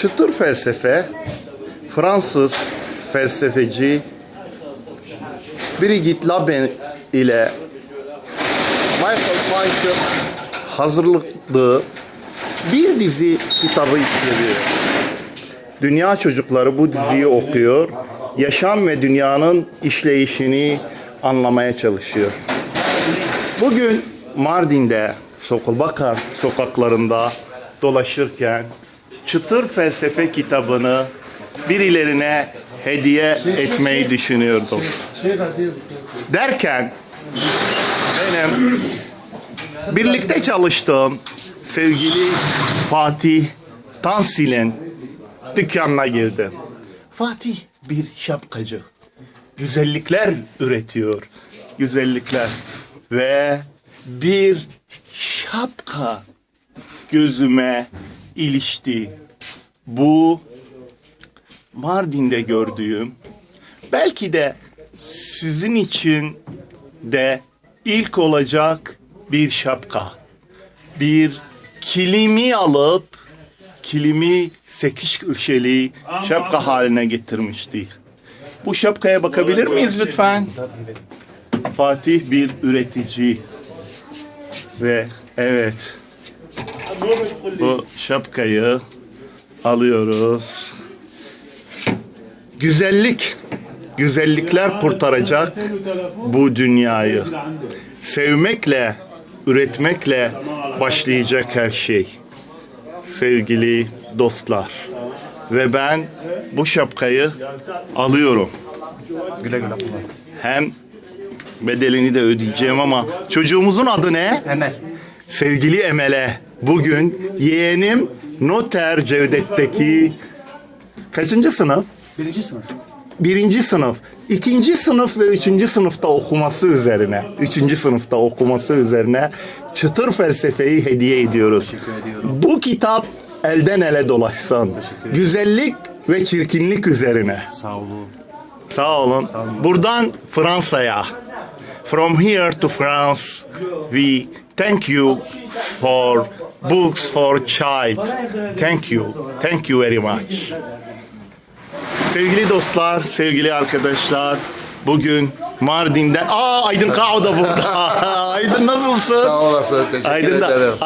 Çıtır felsefe Fransız felsefeci Brigitte Laben ile Michael Feinke hazırlıklı bir dizi kitabı içeriyor. Dünya çocukları bu diziyi okuyor. Yaşam ve dünyanın işleyişini anlamaya çalışıyor. Bugün Mardin'de Sokulbakar sokaklarında dolaşırken Çıtır Felsefe kitabını birilerine hediye etmeyi düşünüyordum. Derken benim birlikte çalıştığım sevgili Fatih Tansil'in dükkanına girdim. Fatih bir şapkacı. Güzellikler üretiyor. Güzellikler. Ve bir şapka gözüme ilişti. Bu Mardin'de gördüğüm belki de sizin için de ilk olacak bir şapka. Bir kilimi alıp kilimi sekiz köşeli şapka haline getirmişti. Bu şapkaya bakabilir miyiz lütfen? Fatih bir üretici ve evet bu şapkayı alıyoruz. Güzellik, güzellikler kurtaracak bu dünyayı. Sevmekle, üretmekle başlayacak her şey. Sevgili dostlar. Ve ben bu şapkayı alıyorum. Güle güle kullan. Hem bedelini de ödeyeceğim ama çocuğumuzun adı ne? Emel. Sevgili Emel'e bugün yeğenim Noter Cevdet'teki kaçıncı sınıf? Birinci sınıf. Birinci sınıf, ikinci sınıf ve üçüncü sınıfta okuması üzerine, üçüncü sınıfta okuması üzerine çıtır felsefeyi hediye ediyoruz. Bu kitap elden ele dolaşsın. Güzellik ve çirkinlik üzerine. Sağ olun. Sağ olun. olun. Buradan Fransa'ya. From here to France, we thank you for books for child. Thank you. Thank you very much. Sevgili dostlar, sevgili arkadaşlar, bugün Mardin'den... Aa Aydın Kao da burada. Aydın nasılsın? Sağ olasın. Teşekkür Aydın da, ederim. Aydın